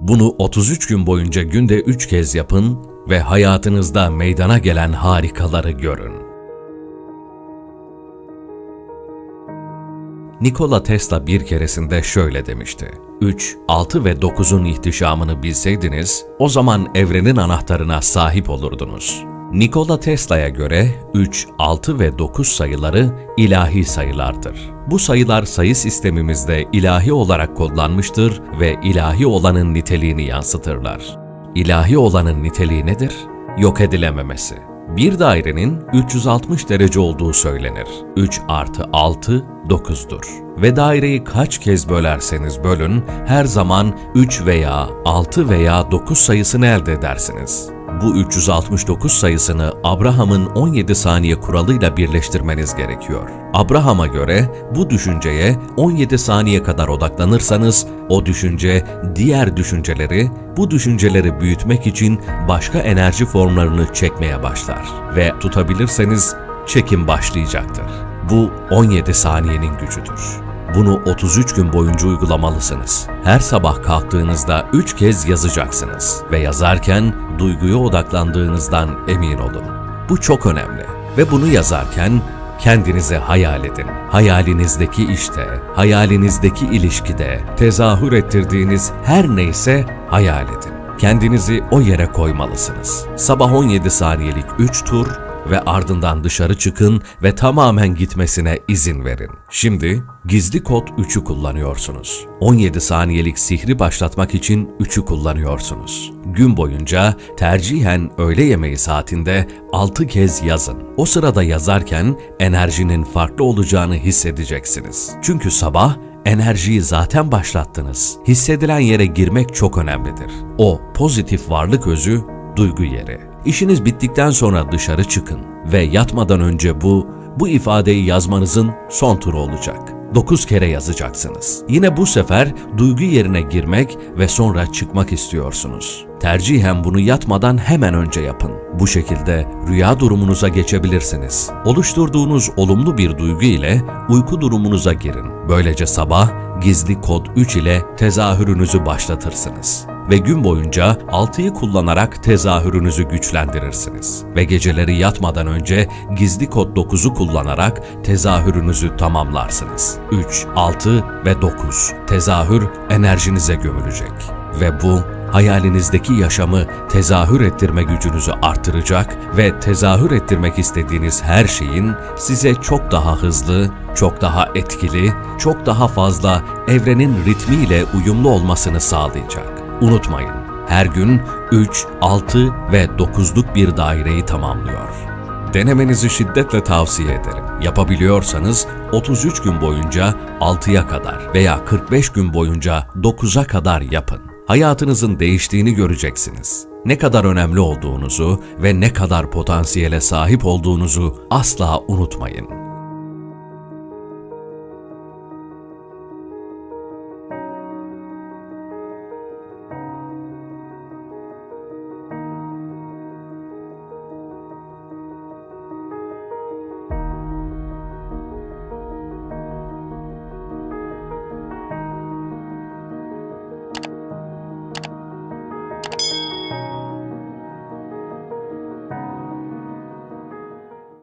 Bunu 33 gün boyunca günde 3 kez yapın ve hayatınızda meydana gelen harikaları görün. Nikola Tesla bir keresinde şöyle demişti. 3, 6 ve 9'un ihtişamını bilseydiniz, o zaman evrenin anahtarına sahip olurdunuz. Nikola Tesla'ya göre 3, 6 ve 9 sayıları ilahi sayılardır. Bu sayılar sayı sistemimizde ilahi olarak kodlanmıştır ve ilahi olanın niteliğini yansıtırlar. İlahi olanın niteliği nedir? Yok edilememesi. Bir dairenin 360 derece olduğu söylenir. 3 artı 6, 9'dur. Ve daireyi kaç kez bölerseniz bölün, her zaman 3 veya 6 veya 9 sayısını elde edersiniz. Bu 369 sayısını Abraham'ın 17 saniye kuralıyla birleştirmeniz gerekiyor. Abraham'a göre bu düşünceye 17 saniye kadar odaklanırsanız o düşünce diğer düşünceleri, bu düşünceleri büyütmek için başka enerji formlarını çekmeye başlar ve tutabilirseniz çekim başlayacaktır. Bu 17 saniyenin gücüdür. Bunu 33 gün boyunca uygulamalısınız. Her sabah kalktığınızda 3 kez yazacaksınız ve yazarken duyguya odaklandığınızdan emin olun. Bu çok önemli ve bunu yazarken kendinizi hayal edin. Hayalinizdeki işte, hayalinizdeki ilişkide tezahür ettirdiğiniz her neyse hayal edin. Kendinizi o yere koymalısınız. Sabah 17 saniyelik 3 tur ve ardından dışarı çıkın ve tamamen gitmesine izin verin. Şimdi gizli kod 3'ü kullanıyorsunuz. 17 saniyelik sihri başlatmak için 3'ü kullanıyorsunuz. Gün boyunca tercihen öğle yemeği saatinde 6 kez yazın. O sırada yazarken enerjinin farklı olacağını hissedeceksiniz. Çünkü sabah enerjiyi zaten başlattınız. Hissedilen yere girmek çok önemlidir. O pozitif varlık özü duygu yeri. İşiniz bittikten sonra dışarı çıkın ve yatmadan önce bu, bu ifadeyi yazmanızın son turu olacak. 9 kere yazacaksınız. Yine bu sefer duygu yerine girmek ve sonra çıkmak istiyorsunuz. Tercihen bunu yatmadan hemen önce yapın. Bu şekilde rüya durumunuza geçebilirsiniz. Oluşturduğunuz olumlu bir duygu ile uyku durumunuza girin. Böylece sabah gizli kod 3 ile tezahürünüzü başlatırsınız ve gün boyunca 6'yı kullanarak tezahürünüzü güçlendirirsiniz. Ve geceleri yatmadan önce gizli kod 9'u kullanarak tezahürünüzü tamamlarsınız. 3, 6 ve 9 tezahür enerjinize gömülecek. Ve bu hayalinizdeki yaşamı tezahür ettirme gücünüzü artıracak ve tezahür ettirmek istediğiniz her şeyin size çok daha hızlı, çok daha etkili, çok daha fazla evrenin ritmiyle uyumlu olmasını sağlayacak. Unutmayın, her gün 3, 6 ve 9'luk bir daireyi tamamlıyor. Denemenizi şiddetle tavsiye ederim. Yapabiliyorsanız 33 gün boyunca 6'ya kadar veya 45 gün boyunca 9'a kadar yapın. Hayatınızın değiştiğini göreceksiniz. Ne kadar önemli olduğunuzu ve ne kadar potansiyele sahip olduğunuzu asla unutmayın.